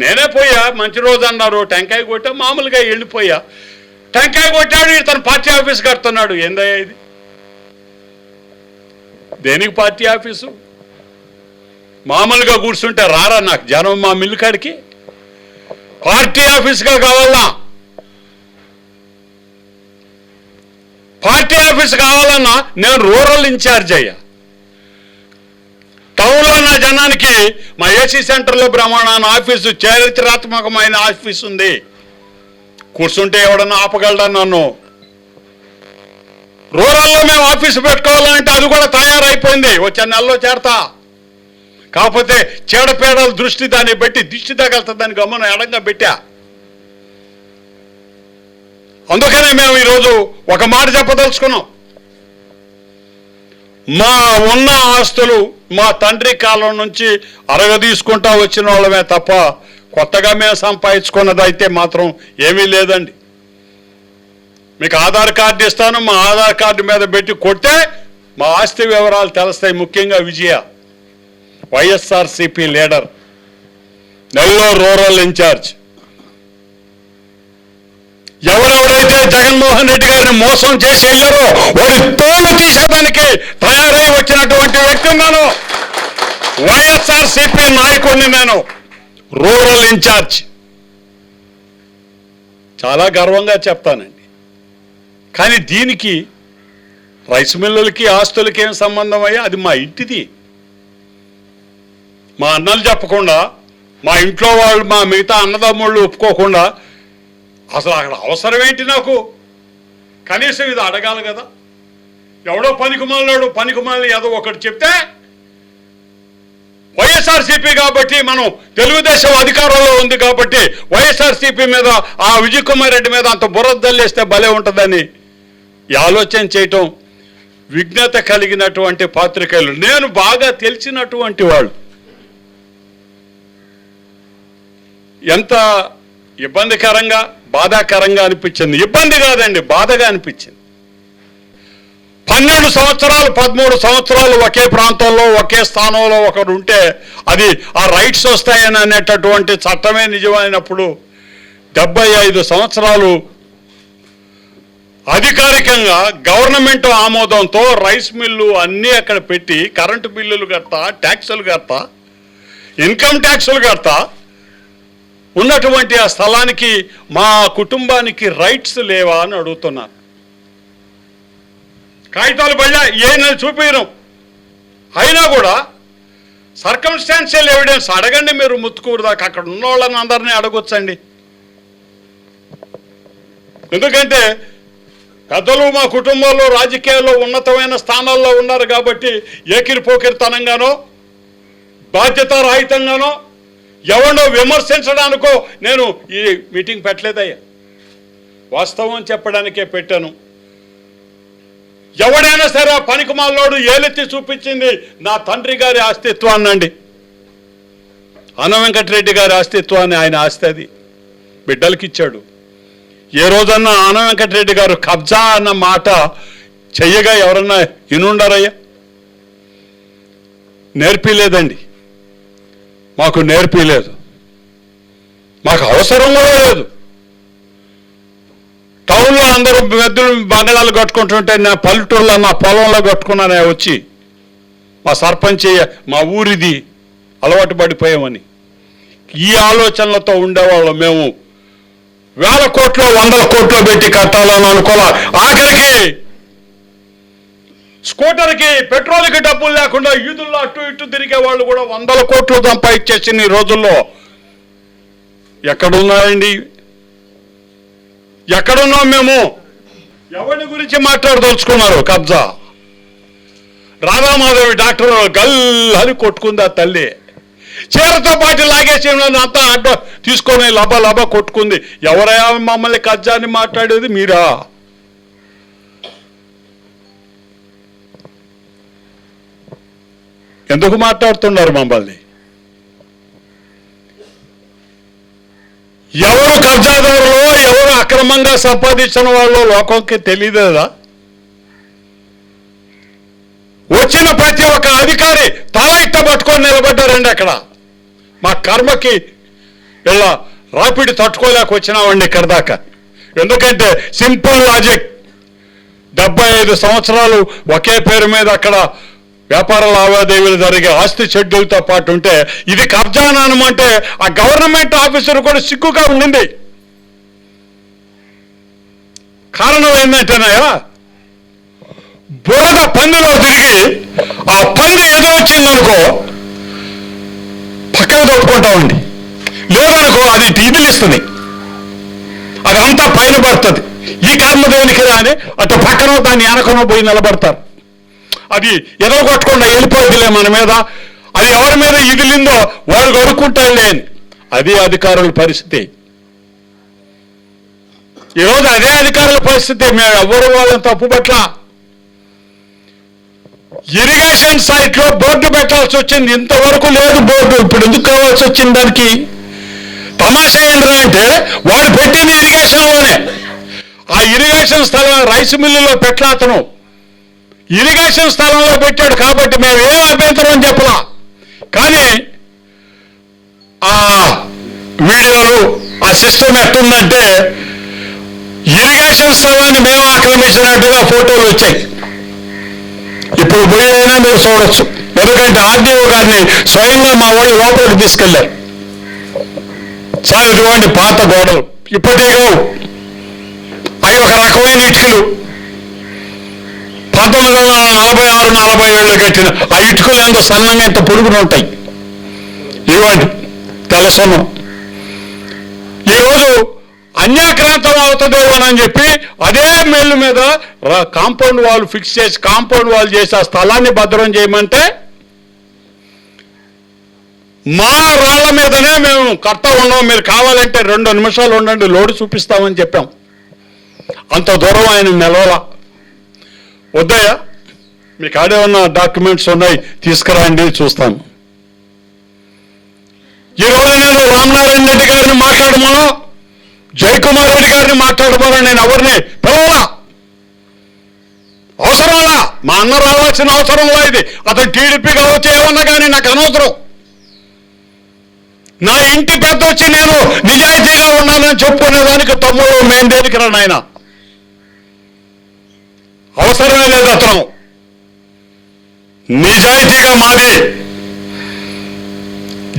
నేనే పోయా మంచి రోజు అన్నారు. టెంకాయ కొట్టా మామూలుగా వెళ్ళిపోయా. టెంకాయ కొట్టాడు తన పార్టీ ఆఫీస్ కడుతున్నాడు. ఏందయ్యా ఇది? దేనికి పార్టీ ఆఫీసు? మామూలుగా కూర్చుంటే రారా నాకు? జనం మా మిల్లు కాడికి? పార్టీ ఆఫీస్గా కావాలా? పార్టీ ఆఫీస్ కావాలన్నా నేను రూరల్ ఇన్ఛార్జ్ అయ్యా. టౌన్లో నా జనానికి మా ఏసీ సెంటర్లో బ్రహ్మాండ ఆఫీసు చారిత్రాత్మకమైన ఆఫీస్ ఉంది. కూర్చుంటే ఎవడన్నా ఆపగలడా నన్ను? రూరల్లో మేము ఆఫీసు పెట్టుకోవాలంటే అది కూడా తయారైపోయింది. వచ్చే నెలలో చేరతా. కాకపోతే చీడపేడల దృష్టి దాన్ని పెట్టి దిష్టి తగలుతుందని గమనం ఎడంగా పెట్టా. అందుకనే మేము ఈరోజు ఒక మాట చెప్పదలుచుకున్నాం. మా ఉన్న ఆస్తులు మా తండ్రి కాలం నుంచి అరగదీసుకుంటా వచ్చిన వాళ్ళమే తప్ప కొత్తగా మేము సంపాదించుకున్నది అయితే మాత్రం ఏమీ లేదండి. మీకు ఆధార్ కార్డు ఇస్తాను మా ఆధార్ కార్డు మీద పెట్టి కొడితే మా ఆస్తి వివరాలు తెలుస్తాయి ముఖ్యంగా Vijaya. YSRCP leader Nellore rural in charge. ఎవరైతే జగన్మోహన్ రెడ్డి గారిని మోసం చేసి వెళ్ళారో వారి తోలు తీసేదానికి తయారై వచ్చినటువంటి వ్యక్తి నేను. వైఎస్ఆర్సిపి నాయకుడిని నేను. Rural in charge. చాలా గర్వంగా చెప్తానండి. కానీ దీనికి రైస్ మిల్లులకి ఆస్తులకి ఏం సంబంధం అయ్యా? అది మా ఇంటిది. మా అన్నలు చెప్పకుండా మా ఇంట్లో వాళ్ళు మా మిగతా అన్నదమ్ముళ్ళు ఒప్పుకోకుండా అసలు అక్కడ అవసరం ఏంటి నాకు? కనీసం ఇది అడగాలి కదా. ఎవడో పనికిమాలినాడు పనికిమాలిన ఏదో ఒకటి చెప్తే వైఎస్ఆర్సీపీ కాబట్టి మనం తెలుగుదేశం అధికారంలో ఉంది కాబట్టి వైఎస్ఆర్సీపీ మీద ఆ విజయ్ కుమార్ రెడ్డి మీద అంత బురదల్లేస్తే భలే ఉంటుందని ఈ ఆలోచన చేయటం విజ్ఞత కలిగినటువంటి పాత్రికేయులు. నేను బాగా తెలిసినటువంటి వాళ్ళు. ఎంత ఇబ్బందికరంగా బాధాకరంగా అనిపించింది. ఇబ్బంది కాదండి బాధగా అనిపించింది. పన్నెండు సంవత్సరాలు పదమూడు సంవత్సరాలు ఒకే ప్రాంతంలో ఒకే స్థానంలో ఒకరు ఉంటే అది ఆ రైట్స్ వస్తాయని అనేటటువంటి చట్టమే నిజమైనప్పుడు డెబ్బై ఐదు సంవత్సరాలు అధికారికంగా గవర్నమెంట్ ఆమోదంతో రైస్ మిల్లు అన్నీ అక్కడ పెట్టి కరెంటు బిల్లులు కడతా ట్యాక్సులు కడతా ఇన్కమ్ ట్యాక్సులు కడతా ఉన్నటువంటి ఆ స్థలానికి మా కుటుంబానికి రైట్స్ లేవా అని అడుగుతున్నాను కాగితాలు బళ్ళ ఏమైనా చూపించను అయినా కూడా సర్కంస్టాన్షియల్ ఎవిడెన్స్ అడగండి మీరు ముత్తుకూరు దాకా అక్కడ ఉన్న వాళ్ళని అందరినీ అడగొచ్చండి. ఎందుకంటే పెద్దలు మా కుటుంబంలో రాజకీయాల్లో ఉన్నతమైన స్థానాల్లో ఉన్నారు కాబట్టి ఏకిరి పోకిరితనంగానో బాధ్యత ఎవరినో విమర్శించడానికో నేను ఈ మీటింగ్ పెట్టలేదయ్యా. వాస్తవం చెప్పడానికే పెట్టాను. ఎవడైనా సరే ఆ పనికిమాలోడు ఏలెత్తి చూపించింది నా తండ్రి గారి అస్తిత్వాన్నండి అన్న వెంకటరెడ్డి గారి అస్తిత్వాన్ని ఆయన ఆస్తి అది. బిడ్డలకి ఇచ్చాడు ఏ రోజన్నా ఆన వెంకటరెడ్డి గారు కబ్జా అన్న మాట చెయ్యగా ఎవరన్నా ఇనుండారయ్యా? నేర్పిలేదండి. మాకు నేర్పిలేదు మాకు అవసరం కూడా లేదు. టౌన్లో అందరూ మెద్దులు బంగళాలు కట్టుకుంటుంటే నా పల్లెటూరులో నా పొలంలో కట్టుకున్నానే వచ్చి మా సర్పంచ్ మా ఊరిది అలవాటు పడిపోయామని. ఈ ఆలోచనలతో ఉండేవాళ్ళం మేము. వేల కోట్లు వందల కోట్లు పెట్టి కట్టాలని అనుకోవాలి ఆఖరికి స్కూటర్కి పెట్రోల్కి డబ్బులు లేకుండా యూదుల్లో అటు ఇటు తిరిగే వాళ్ళు కూడా వందల కోట్లు సంపాదించేసిన ఈ రోజుల్లో. ఎక్కడున్నాయండి ఎక్కడున్నాం మేము? ఎవరి గురించి మాట్లాడదలుచుకున్నారు కబ్జా? రాధామాధవి డాక్టర్ గల్ అని కొట్టుకుంది ఆ తల్లి. చీరతో పాటు లాగేసి అంతా అడ్డ తీసుకొని లబ లబ కొట్టుకుంది. ఎవరైనా మమ్మల్ని కబ్జా అని మాట్లాడేది మీరా? ఎందుకు మాట్లాడుతున్నారు మమ్మల్ని? ఎవరు కబ్జాదారులో ఎవరు అక్రమంగా సంపాదించిన వాళ్ళు లోకంకి తెలియదా వచ్చిన ప్రతి ఒక్క అధికారి తల ఇట్ట పట్టుకొని నిలబడ్డారండి అక్కడ. మా కర్మకి ఇలా రాపిడి తట్టుకోలేక వచ్చినామండి ఇక్కడ దాకా. ఎందుకంటే సింపుల్ లాజిక్. డెబ్బై ఐదు సంవత్సరాలు ఒకే పేరు మీద అక్కడ వ్యాపార లావాదేవీలు జరిగే ఆస్తి షెడ్యూల్తో పాటు ఉంటే ఇది కబ్జానానం అంటే ఆ గవర్నమెంట్ ఆఫీసర్ కూడా సిగ్గుగా ఉండింది. కారణం ఏంటంటేనాయా బురద పందిలో తిరిగి ఆ పంది ఎదురొచ్చిందనుకో పక్కన తప్పుకుంటామండి లేదనుకో అది ఇదిలిస్తుంది అది అంతా పైన పడుతుంది. ఈ కర్మ దేనికి అని అటు పక్కన దాన్ని వెనకనో పోయి నిలబడతారు. అది ఎదగొట్టకుండా వెళ్ళిపోయిందిలే మన మీద. అది ఎవరి మీద ఇదిలిందో వాళ్ళు కొనుక్కుంటాడులే లేని అది అధికారుల పరిస్థితి. ఈరోజు అదే అధికారుల పరిస్థితి. మేము ఎవరు వాళ్ళని తప్పుపట్ల ఇరిగేషన్ సైట్లో బోర్డు పెట్టాల్సి వచ్చింది. ఇంతవరకు లేదు బోర్డు. ఇప్పుడు ఎందుకు కావాల్సి వచ్చింది దానికి? తమాషా ఏంటంటే వాడు పెట్టింది ఇరిగేషన్లోనే ఆ ఇరిగేషన్ స్థలం రైస్ మిల్లులో పెట్టాతను ఇరిగేషన్ స్థలంలో పెట్టాడు కాబట్టి మేము ఏం అభ్యంతరం అని చెప్పలా. కానీ ఆ వీడియోలు ఆ సిస్టమ్ ఎట్టుందంటే ఇరిగేషన్ స్థలాన్ని మేము ఆక్రమించినట్టుగా ఫోటోలు వచ్చాయి. ఇప్పుడు పోయినా మీరు చూడొచ్చు. ఎందుకంటే ఆర్డీఓ గారిని స్వయంగా మా వాళ్ళు లోపలికి తీసుకెళ్ళారు సార్ ఇటువంటి పాత గోడలు ఇప్పటికీ అవి ఒక రకమైన ఇటుకలు. పంతొమ్మిది వందల నలభై ఆరు నలభై ఏళ్ళు కట్టిన ఆ ఇటుకలు ఎంత సన్నంగా ఎంత పొడుగున ఉంటాయి. ఇవ్వండి తెలసను ఈరోజు అన్యాక్రాంతం అవుతుందేమోనని చెప్పి అదే మెల్లు మీద కాంపౌండ్ వాల్ ఫిక్స్ చేసి కాంపౌండ్ వాల్ చేసి ఆ స్థలాన్ని భద్రం చేయమంటే మా రాళ్ళ మీదనే మేము కర్త ఉన్నాం. మీరు కావాలంటే రెండు నిమిషాలు ఉండండి లోడు చూపిస్తామని చెప్పాం. అంత దూరం ఆయన నిలవలా. వద్దయ్యా? మీకు ఆడే ఉన్న డాక్యుమెంట్స్ ఉన్నాయి? తీసుకురాండి చూస్తాను. ఈరోజు నేను రామనారాయణ రెడ్డి గారిని మాట్లాడమను జయకుమార్ రెడ్డి గారిని మాట్లాడమో నేను ఎవరిని పిలవలా? అవసరంలా మా అన్న రావాల్సిన అవసరంలా ఇది? అతను టీడీపీ కావచ్చు ఏమన్నా కానీ నాకు అనవసరం. నా ఇంటి పెద్ద వచ్చి నేను నిజాయితీగా ఉన్నానని చెప్పుకునేదానికి తమ్ముడు మేము దేనికి రా నాయన? అవసరమే లేదు అతను. నిజాయితీగా మాది.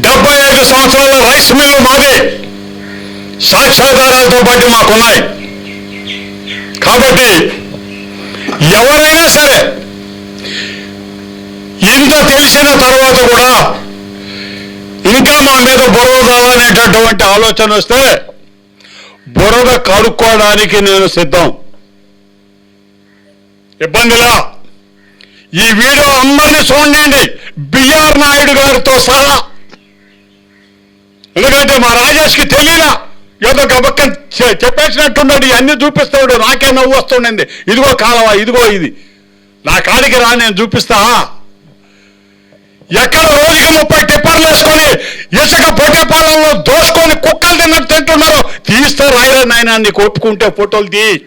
డెబ్బై ఐదు సంవత్సరాల రైస్ మిల్లు మాది. సాక్ష్యాధారాలతో పాటు మాకున్నాయి. కాబట్టి ఎవరైనా సరే ఇంత తెలిసిన తర్వాత కూడా ఇంకా మా మీద బురద అనేటటువంటి ఆలోచన వస్తే బురద కడుక్కోవడానికి నేను సిద్ధం. ఇబ్బందిలా. ఈ వీడియో అందరినీ చూడండి. బిఆర్ నాయుడు గారితో సహా. ఎందుకంటే మా రాజేష్కి తెలియలా. ఏదో గబక్కని చెప్పేసినట్టున్నాడు ఇవన్నీ చూపిస్తాడు. నాకే నవ్వు వస్తుండింది. ఇదిగో కాలవా ఇదిగో ఇది. నా కాడికి రా నేను చూపిస్తా. ఎక్కడ రోజుకి ముప్పై టిప్పర్లు వేసుకొని ఇసుక పొట్టేపాలెంలో దోసుకొని కుక్కలు తిన్నట్టు తింటున్నారు తీస్తే రాయరా నాయన నీకు ఒప్పుకుంటే ఫోటోలు తీ.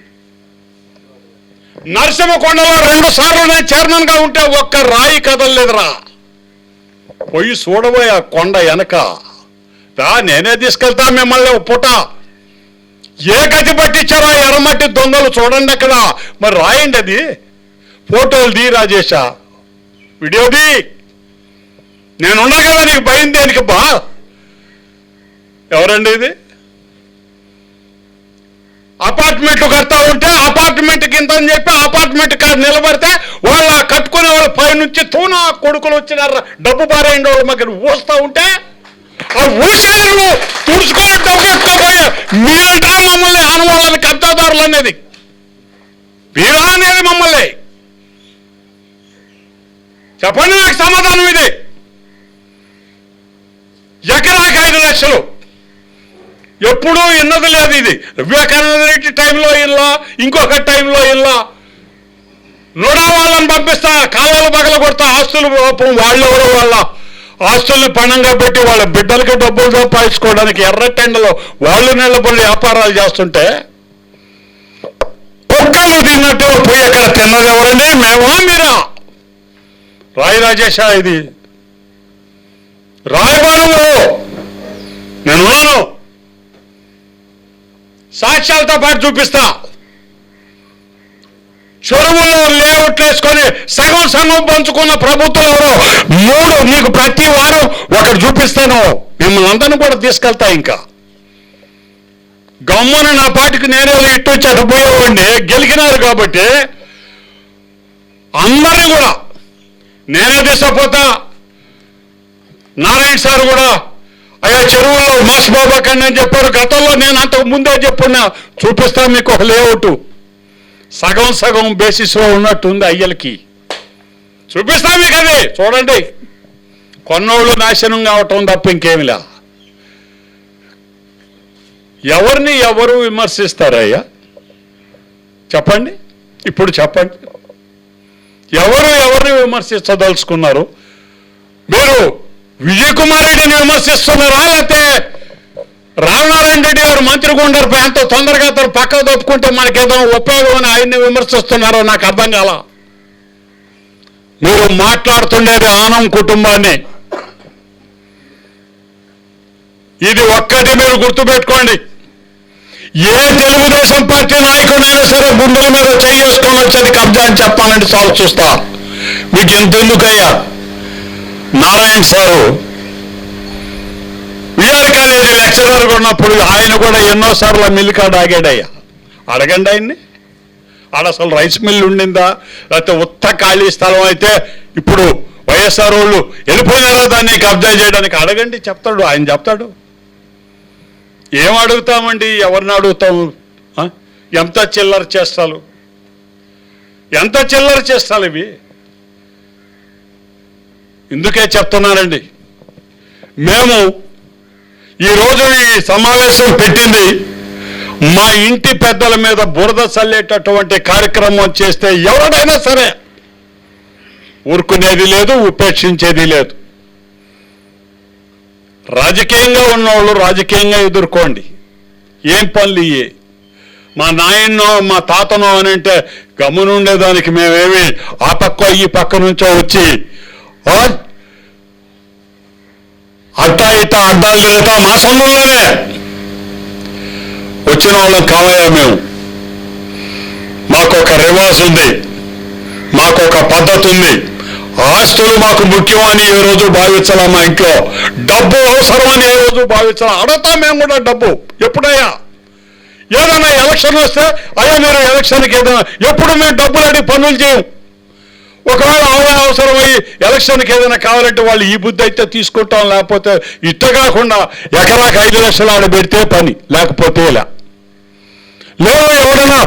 నరసింహకొండలో రెండు సార్లు నేను చైర్మన్గా ఉంటే ఒక్క రాయి కదలలేదురా. పోయి చూడబోయే ఆ కొండ వెనక. నేనే తీసుకెళ్తా మిమ్మల్ని ఒక పుట. ఏ గతి పట్టించారా ఎర్రమట్టి దొంగలు చూడండి అక్కడ. మరి రాయండి అది. ఫోటోలు దీ రాజేష. వీడియోది నేనున్నా కదా నీకు భయం దేనికి బా? ఎవరండి ఇది? అపార్ట్మెంట్ కడతా ఉంటే అపార్ట్మెంట్ కింద అని చెప్పి అపార్ట్మెంట్ కాదు నిలబడితే వాళ్ళు కట్టుకునే వాళ్ళ పైనుంచి తూన కొడుకులు వచ్చినారు? డబ్బు పారేయండి వాళ్ళ మగ్గర ఊస్తూ ఉంటే ఆ ఊసేరు తుడుచుకొని డబ్బు ఎత్తుకోపోయే మీరంటా మమ్మల్ని ఆనవాళ్ళని కబ్జాదారులు అనేది. మీరా అనేది మమ్మల్ని. చెప్పండి నాకు సమాధానం ఇది. ఎకరాకి ఐదు లక్షలు. ఎప్పుడూ ఇన్నది లేదు ఇది. వివేకానంద రెడ్డి టైంలో ఇల్లా ఇంకొక టైంలో ఇల్లా. నూడా వాళ్ళని పంపిస్తా కాలువలు పగల కొడతా ఆస్తులు పాపం వాళ్ళెవరో వాళ్ళ ఆస్తుల్ని పణంగా పెట్టి వాళ్ళ బిడ్డలకి డబ్బులు సంపాదించుకోవడానికి ఎర్రటెండలో వాళ్ళు నిలబడి వ్యాపారాలు చేస్తుంటే కుక్కలు తిన్నట్టు పోయి అక్కడ తిన్నది ఎవరండి? మేమా మీరా? రాయి రాజేశ ఇది. రాయబారంలో! నేను ఉన్నాను సాక్ష్యాలతో పాటు చూపిస్తా. చెరువుల్లో లేఅవుట్లు వేసుకొని సగం సగం పంచుకున్న ప్రభుత్వం ఎవరు? మూడు నీకు ప్రతి వారం ఒకటి చూపిస్తాను. మిమ్మల్ని అందరిని కూడా తీసుకెళ్తా ఇంకా. గమ్మున నా పాటికి నేనే ఇటు వచ్చి అటు గెలికినారు కాబట్టి అందరినీ కూడా నేనే తీసుకుపోతా. నారాయణ సార్ కూడా అయ్యా చెరువుల్లో మాస్ బాబాకండి అని చెప్పారు. గతంలో నేను అంతకు ముందే చెప్పున్నా. చూపిస్తాను మీకు ఒక లేఅవుట్ సగం సగం బేసిస్లో ఉన్నట్టుంది అయ్యలకి. చూపిస్తా మీకు అది. చూడండి. కొన్నోళ్ళు నాశనం కావటం తప్ప ఇంకేమిలా ఎవరిని ఎవరు విమర్శిస్తారయ్యా చెప్పండి. ఇప్పుడు చెప్పండి. ఎవరు ఎవరిని విమర్శించదలుచుకున్నారు? మీరు విజయ్ కుమార్ రెడ్డిని విమర్శిస్తున్నారా లేకపోతే రామనారాయణ రెడ్డి గారు మంత్రిగా ఉండరు ఎంతో తొందరగా అతను పక్కకు తప్పుకుంటే మనకేదో ఉపయోగం అని ఆయన్ని విమర్శిస్తున్నారో నాకు అర్థం కాల. మీరు మాట్లాడుతుండేది ఆనం కుటుంబాన్ని. ఇది ఒక్కటి మీరు గుర్తుపెట్టుకోండి. ఏ తెలుగుదేశం పార్టీ నాయకుడైనా సరే గుండెల మీద చేసుకొని వచ్చేది కబ్జా అని చెప్పాలంటే చాలు చూస్తా. మీకు ఇంతెందుకయ్యా Narayana sir V R college lecturer ఉన్నప్పుడు ఆయన కూడా ఎన్నోసార్లు మిల్లు కాడ ఆగాడయ్యా. అడగండి ఆయన్ని. ఆడ అసలు రైస్ మిల్ ఉండిందా? లేకపోతే ఉత్త ఖాళీ స్థలం అయితే ఇప్పుడు వైఎస్ఆర్ వాళ్ళు వెళ్ళిపోయినారా దాన్ని కబ్జా చేయడానికి అడగండి చెప్తాడు ఆయన చెప్తాడు. ఏం అడుగుతామండి? ఎవరిని అడుగుతాము? ఎంత చిల్లర చేస్తాలు? ఎంత చిల్లర చేస్తాలు ఇవి? ఇందుకే చెప్తున్నానండి. మేము ఈరోజు ఈ సమావేశం పెట్టింది మా ఇంటి పెద్దల మీద బురద చల్లేటటువంటి కార్యక్రమం చేస్తే ఎవరైనా సరే ఊరుకునేది లేదు ఉపేక్షించేది లేదు. రాజకీయంగా ఉన్నవాళ్ళు రాజకీయంగా ఎదుర్కోండి. ఏం పనులు ఇయ్యే? మా నాయన్నో మా తాతనో అని అంటే గమనుండేదానికి మేమేమి ఆ పక్క ఈ పక్క నుంచో వచ్చి అట్టా ఇట్టా అడ్డాలు తిరుగుతా మా సంఘంలోనే వచ్చిన వాళ్ళం కావయ్యా మేము మాకు ఒక రివాజ్ ఉంది మాకు ఒక పద్ధతి ఉంది ఆస్తులు మాకు ముఖ్యం అని ఏ రోజు భావించాలా మా ఇంట్లో డబ్బు అవసరం అని ఏ రోజు భావించాలా అడతాం మేము కూడా డబ్బు ఎప్పుడయ్యా ఏదైనా ఎలక్షన్ వస్తే అయ్యా మీరు ఎలక్షన్కి ఏదైనా ఎప్పుడు మేము డబ్బులు అడిగి పనులు చేయం ఒకవేళ అవే అవసరమయ్యి ఎలక్షన్కి ఏదైనా కావాలంటే వాళ్ళు ఈ బుద్ధి అయితే తీసుకుంటాం లేకపోతే ఇట్ట కాకుండా ఎకరాకి ఐదు లక్షలు ఆడ పెడితే పని లేకపోతే ఇలా. లేదు ఎవరైనా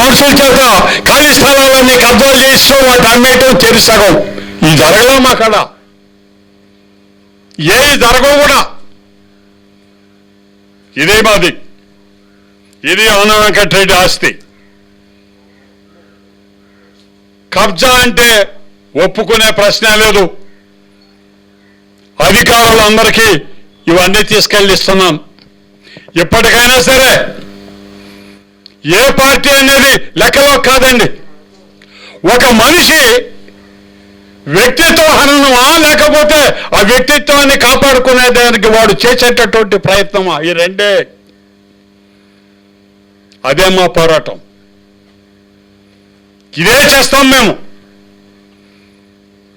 మనుషుల చేత ఖాళీ స్థలాలన్నీ కబ్జాలు చేయిస్తూ వాటి అమ్మేయటం చెరి ఇది ఈ జరగలేం అక్కడ ఏది జరగవు కూడా. ఇదే మాది. ఇది ఆన వెంకటరెడ్డి ఆస్తి. కబ్జా అంటే ఒప్పుకునే ప్రశ్నే లేదు. అధికారులు అందరికీ ఇవన్నీ తీసుకెళ్ళి ఇస్తున్నాం. ఇప్పటికైనా సరే ఏ పార్టీ అనేది లెక్కలో కాదండి. ఒక మనిషి వ్యక్తిత్వ హననమా లేకపోతే ఆ వ్యక్తిత్వాన్ని కాపాడుకునే దానికి వాడు చేసేటటువంటి ప్రయత్నమా? ఈ రెండే. అదే మా పోరాటం. ఇదే చేస్తాం మేము.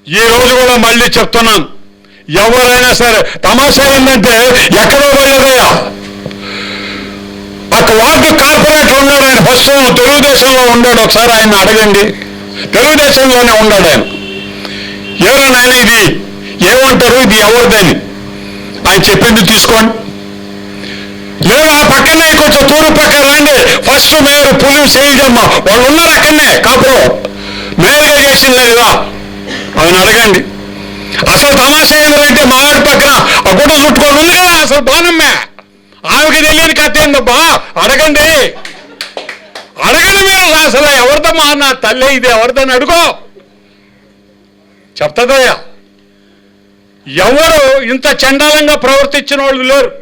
ఈ రోజు కూడా మళ్ళీ చెప్తున్నాను. ఎవరైనా సరే తమాషా ఏంటంటే ఎక్కడో పోయేదయ్యా అక్కడ వార్డు కార్పొరేటర్ ఉన్నాడు ఆయన ఫస్ట్ తెలుగుదేశంలో ఉన్నాడు. ఒకసారి ఆయన అడగండి. తెలుగుదేశంలోనే ఉన్నాడు ఆయన. ఎవరైనా ఆయన ఇది? ఏమంటారు? ఇది ఎవరిదని? ఆయన చెప్పింది తీసుకోండి. లేదు ఆ పక్కనే కొంచెం తూర్పు పక్క రండి. ఫస్ట్ మేయర్ పులి శైలజమ్మ వాళ్ళు ఉన్నారు అక్కడనే. కాపురం. మేయర్గా చేసింది కదా ఆయన అడగండి. అసలు తమాషా ఏంటంటే మా ఆడి పక్కన ఆ గుడ్డ చుట్టుకొని ఉంది కదా అసలు బానమ్మే ఆమెకి తెలియని కథ ఏందబ్బా అడగండి. అడగండి మీరు అసలు. ఎవరిదమ్మా నా తల్లి ఇది ఎవరిదని అడుగో. చెప్తుందయ్యా. ఎవరు ఇంత చండాలంగా ప్రవర్తించిన వాళ్ళు లేరు.